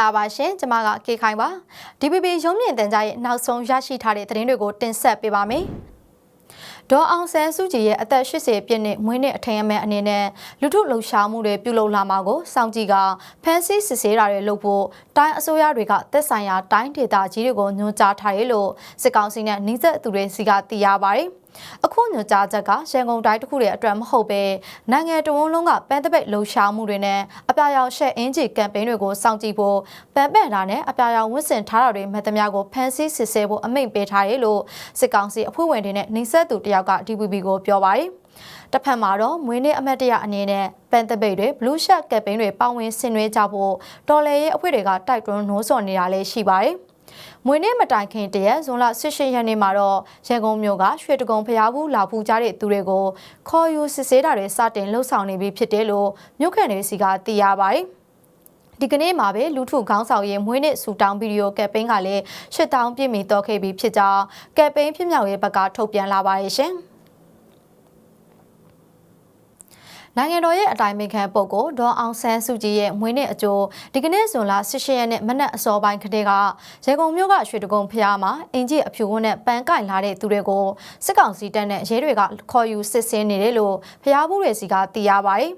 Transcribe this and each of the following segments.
္ဂလာပါရှင်ကျွန်မကကေခိုင်ပါ DPP ရုံးမြင့်တန်ကြားရဲ့နောက်ဆုံးရရှိထားတဲ့သတင်းတွေကိုတင်ဆက်ပေးပါမယ်ဒေါ်အောင်ဆန်းစုကြည်ရဲ့အသက်80ပြည့်နှစ်မွေးနေ့အထိမ်းအမှတ်အနေနဲ့လူထုလှုပ်ရှားမှုတွေပြုလုပ်လာမှာကိုစောင့်ကြည့်ကဖန်ဆီးစစ်ဆေးတာတွေလုပ်ဖို့တိုင်းအစိုးရတွေကသက်ဆိုင်ရာတိုင်းဒေသကြီးတွေကိုညွှန်ကြားထားတယ်လို့စစ်ကောင်စီနဲ့နှိစက်သူတွေစီကသိရပါတယ်။အခုညွှန်ကြားချက်ကရန်ကုန်တိုင်းတစ်ခုရဲ့အတွက်မဟုတ်ပဲနိုင်ငံတော်ဝန်လုံးကပန်းတပိတ်လှုပ်ရှားမှုတွေနဲ့အပြာရောင်ရှက်အင်ဂျီကမ်ပိန်းတွေကိုစောင့်ကြည့်ဖို့ပန်းပန့်တာနဲ့အပြာရောင်ဝတ်ဆင်ထားတာတွေမှတ်သမျှကိုဖမ်းဆီးစစ်ဆေးဖို့အမိန့်ပေးထားတယ်လို့စစ်ကောင်စီအဖွဲ့ဝင်တွေနဲ့နှိဆက်သူတယောက်က DPP ကိုပြောပါတယ်တစ်ဖက်မှာတော့မွေးနေ့အမတ်တရအနေနဲ့ပန်တပိတ်တွေဘလူးရှက်ကပ်ပိန်းတွေပါဝင်ဆင်နွှဲကြဖို့တော်လေရဲ့အဖွဲ့တွေကတိုက်တွန်းနှိုးဆော်နေတာလည်းရှိပါတယ်။ မွေနေ့မတိုင်ခင်တရက်ဇွန်လ18ရက်နေ့မှာတော့ရန်ကုန်မြို့ကရွှေတကုံဖျားဘူးလာဖူးကြတဲ့သူတွေကိုခေါ်ယူစစ်ဆေးတာတွေစတင်လှုပ်ဆောင်နေပြီဖြစ်တယ်လို့မြို့ခံတွေစီကသိရပါတယ်ဒီကနေ့မှာပဲလူထုခေါင်းဆောင်ရဲ့မွေးနေ့ဆူတောင်းဗီဒီယိုကက်ပိန်းကလည်းရှစ်တောင်းပြည့်မီတော့ခဲ့ပြီးဖြစ်ကြောင်းကက်ပိန်းဖြစ်မြောက်ရေးဘက်ကထုတ်ပြန်လာပါရဲ့ရှင်။ နိုင်ငံတော်ရဲ့အတိုင်ပင်ခံပုဂ္ဂိုလ်ဒေါ်အောင်ဆန်းစုကြည်ရဲ့မွေးနေ့အကျိုးဒီကနေ့ဇွန်လ18ရက်နေ့မနက်အစောပိုင်းကတည်းကရန်ကုန်မြို့ကရွှေတကုံဖျားမှာအင်ဂျီအဖြူဝန်းနဲ့ပန်းကင်လာတဲ့သူတွေကိုစစ်ကောင်စီတပ်နဲ့ရဲတွေကခေါ်ယူစစ်ဆေးနေတယ်လို့ဖျားဘူးတွေစီကသိရပါတယ်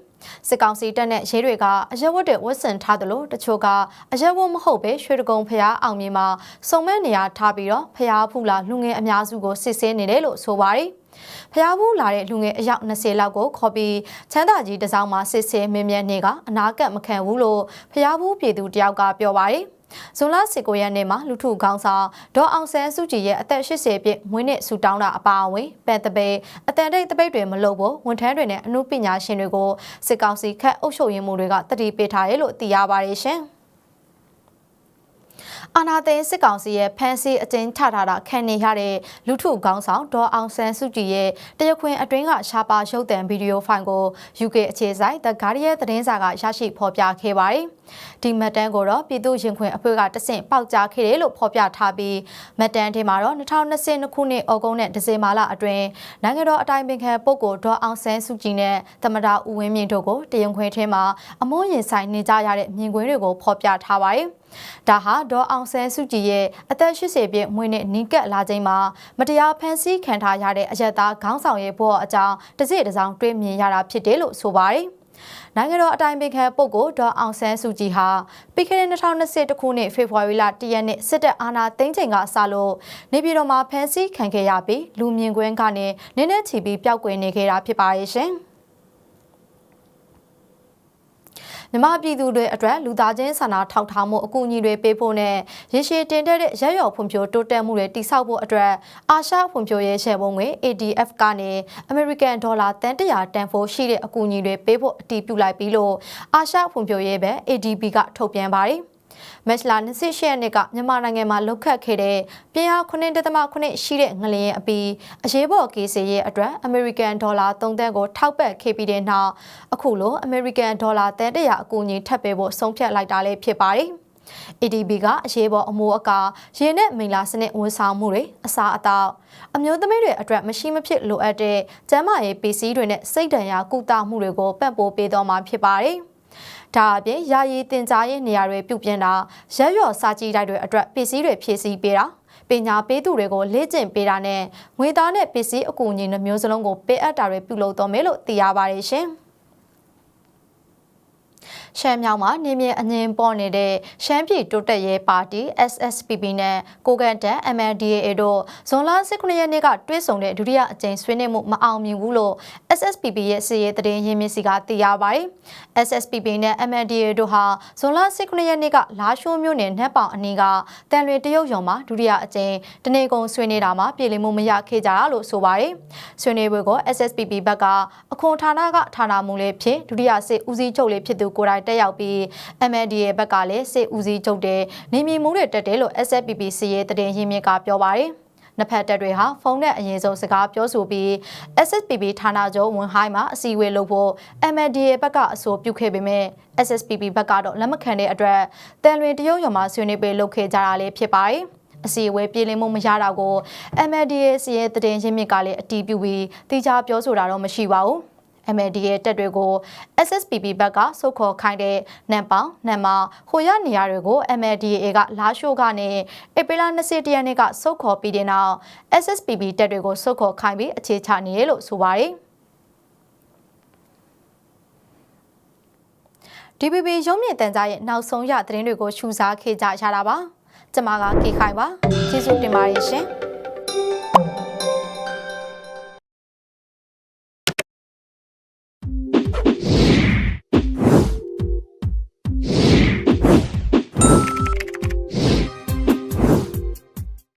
စစ်ကောင်စီတပ်နဲ့ရဲတွေကအရက်ဝတ်တွေဝတ်ဆင်ထားတယ်လို့တချို့ကအရက်ဝတ်မဟုတ်ပဲရွှေတကုံဖျားအောင်မြေမှာစုံမဲ့နေရာထားပြီးတော့ဖျားဖူလာလူငယ်အများစုကိုစစ်ဆေးနေတယ်လို့ဆိုပါတယ်။ဖျားဘူးလာတဲ့လူငယ်အယောက်20လောက်ကိုခေါ်ပြီးချမ်းသာကြီးတစောင်းမှာစစ်ဆေးမင်းမြတ်နေကအနာကပ်မခံဘူးလို့ဖျားဘူးပြည်သူတယောက်ကပြောပါတယ် ဇွန်လ19ရက်နေ့မှာလူထုခေါင်းဆောင်ဒေါ်အောင်ဆန်းစုကြည်ရဲ့အသက်80ပြည့်မွေးနေ့ဆူတောင်းတာအပါအဝင်ပန်တပေအတန်တိတ်တပိတ်တွေမလုပ်ဖို့ဝန်ထမ်းတွေနဲ့အမှုပညာရှင်တွေကိုစစ်ကောင်စီခက်အုပ်ချုပ်ရေးမှုတွေကတတိပေးထားတယ်လို့သိရပါတယ်ရှင်။ အာနာသိန်းစစ်ကောင်စီရဲ့ဖမ်းဆီးအကျဉ်းချထားတာခံနေရတဲ့လူထုခေါင်းဆောင်ဒေါ်အောင်ဆန်းစုကြည်ရဲ့တရခွင်အတွင်းကရှားပါရုပ်သံဗီဒီယိုဖိုင်ကို UK အခြေစိုက် The Guardian သတင်းစာကရရှိဖော်ပြခဲ့ပါတယ်။ဒီမတ်တန်းကိုတော့ပြည်သူ့ရင်ခွင်အဖွဲ့ကတဆင့်ပေါက်ကြားခဲ့တယ်လို့ဖော်ပြထားပြီးမတ်တန်းထဲမှာတော့2022ခုနှစ်ဩဂုတ်နဲ့ဒီဇင်ဘာလအတွင်းနိုင်ငံတော်အတိုင်ပင်ခံပုဂ္ဂိုလ်ဒေါ်အောင်ဆန်းစုကြည်နဲ့သမ္မတဦးဝင်းမြင့်တို့ကိုတရင်ခွင်ထဲမှာအမုန်းရင်ဆိုင်နေကြရတဲ့မြင်ကွင်းတွေကိုဖော်ပြထားပါတယ်။ ဒါဟာဒေါ်အောင်ဆန်းစုကြည်ရဲ့အသက်80ပြည့်မွေးနေ့နီးကပ်လာချိန်မှာမတရားဖန်ဆီးခံထားရတဲ့အရက်သားခေါင်းဆောင်ရဲ့ဘဝအကြောင်းတစိတစောင်းတွေးမြင်ရတာဖြစ်တယ်လို့ဆိုပါတယ်။နိုင်ငံတော်အတိုင်ပင်ခံပုဂ္ဂိုလ်ဒေါ်အောင်ဆန်းစုကြည်ဟာပြီးခဲ့တဲ့2021ခုနှစ်ဖေဖော်ဝါရီလ1ရက်နေ့စစ်တပ်အာဏာသိမ်းချိန်ကစလို့နေပြည်တော်မှာဖမ်းဆီးခံခဲ့ရပြီးလူမြင်ကွင်းကနေနည်းနည်းချီပြီးပျောက်ကွယ်နေခဲ့တာဖြစ်ပါရဲ့ရှင်။ မြမပြည်သူတွေအတွက်လူသားချင်းစာနာထောက်ထားမှုအကူအညီတွေပေးဖို့နဲ့ရရှိတင်တဲ့ရက်ရော်ဖွံ့ဖြိုးတိုးတက်မှုတွေတိစောက်ဖို့အတွက်အာရှဖွံ့ဖြိုးရေးရှယ်ပုံငွေ ADF ကနေ American Dollar တန်တရာတန်ဖိုးရှိတဲ့အကူအညီတွေပေးဖို့အတည်ပြုလိုက်ပြီးလို့အာရှဖွံ့ဖြိုးရေးပဲ ADB ကထုတ်ပြန်ပါတယ်။ မက်လာ28ရက်နေ့ကမြန်မာနိုင်ငံမှာလုတ်ခတ်ခဲ့တဲ့ပြင်အား9.8ရှိတဲ့ငလျင်အပီအရေးပေါ်ကေးစီရဲ့အတွက် American Dollar 3သန်းကိုထောက်ပံ့ခဲ့ပြီးတဲ့နောက်အခုလို American Dollar တန်တရာအကူအညီထပ်ပေးဖို့ဆုံးဖြတ်လိုက်တာလည်းဖြစ်ပါတယ်။ ADB ကအရေးပေါ်အမိုးအကာရေနဲ့မိလာစနစ်ဝန်ဆောင်မှုတွေအစားအသောက်အမျိုးသမီးတွေအတွက်မရှိမဖြစ်လိုအပ်တဲ့ကျန်းမာရေးပစ္စည်းတွေနဲ့စိတ်ဒဏ်ရာကုသမှုတွေကိုပံ့ပိုးပေးတော့မှာဖြစ်ပါတယ်။ ဒါအပြင်ယာယီတင်ကြားရေးနေရာတွေပြုပြင်တာရက်ရော်စာကြည့်တိုက်တွေအတွက်ပစ္စည်းတွေဖြည့်ဆည်းပေးတာပညာပေးသူတွေကိုလေ့ကျင့်ပေးတာနဲ့ငွေသားနဲ့ပစ္စည်းအကူအညီနှမျိုးစလုံးကိုပေးအပ်တာတွေပြုလုပ်တော့မယ်လို့သိရပါတယ်ရှင်။ ရှမ်းမြောက်မှာနေမြေအငင်းပေါ်နေတဲ့ရှမ်းပြည်တိုးတက်ရေးပါတီ SSPP နဲ့ကိုကန်တန် MNDAA တို့ဇွန်လ19ရက်နေ့ကတွဲဆုံတဲ့ဒုတိယအကြိမ်ဆွေးနွေးမှုမအောင်မြင်ဘူးလို့ SSPP ရဲ့စီရေးတရင်ရင်းမြစ်စီကသိရပါတယ်။ SSPP နဲ့ MNDAA တို့ဟာဇွန်လ19ရက်နေ့ကလာရှိုးမြို့နယ်နှက်ပေါင်အနီးကတန်လွင်တရုတ်ရုံမှာဒုတိယအကြိမ်တနေကုန်ဆွေးနွေးတာမှာပြည်လည်မှုမရခဲ့ကြတာလို့ဆိုပါတယ်။ဆွေးနွေးပွဲကို SSPP ဘက်ကအခွန်ဌာနကဌာနမှုလေးဖြစ်ဒုတိယစစ်ဦးစီးချုပ်လေးဖြစ်သူကိုယ်တိုင်တက်ရောက်ပြီး MND ရဲ့ဘက်ကလည်းစစ်ဦးစီးချုပ်တဲ့နေမြေမှုတွေတက်တယ်လို့ SFPP စီရဲ့တည်င်းရင်းမြစ်ကပြောပါတယ်နှစ်ဖက်တပ်တွေဟာဖုန်းနဲ့အရင်ဆုံးစကားပြောဆိုပြီး SSPP ဌာနချုပ်ဝန်ဟိုင်းမှာအစည်းအဝေးလုပ်ဖို့ MNDA ဘက်ကအဆိုပြုခဲ့ပေမဲ့ SSPP ဘက်ကတော့လက်မခံတဲ့အတွက်တန်လွင်တရုတ်ရုံမှာဆွေးနွေးပေးလုပ်ခဲ့ကြတာလည်းဖြစ်ပါတယ်အစီအဝေးပြည်လည်မှုမရတာကို MNDA စီရဲ့တည်င်းရင်းမြစ်ကလည်းအတီးပြုပြီးတိကျပြောဆိုတာတော့မရှိပါဘူး MLDA တပ်တွေကို SSPP ဘက်ကစုတ်ခေါ်ခိုင်းတဲ့နံပေါင်နံမဟိုရနေရာတွေကို MLDA ကလာရှိုးကနေဧပြီလ21ရက်နေ့ကစုတ်ခေါ်ပြီးတဲ့နောက် SSPP တပ်တွေကိုစုတ်ခေါ်ခိုင်းပြီးအခြေချနေရလို့ဆိုပါတယ်။ DPP ရုံးမြင့်တန်ကြားရဲ့နောက်ဆုံးရသတင်းတွေကိုရှုစားခဲ့ကြရတာပါ။ကျွန်မကကေခိုင်ပါကျေးဇူးတင်ပါတယ်ရှင်။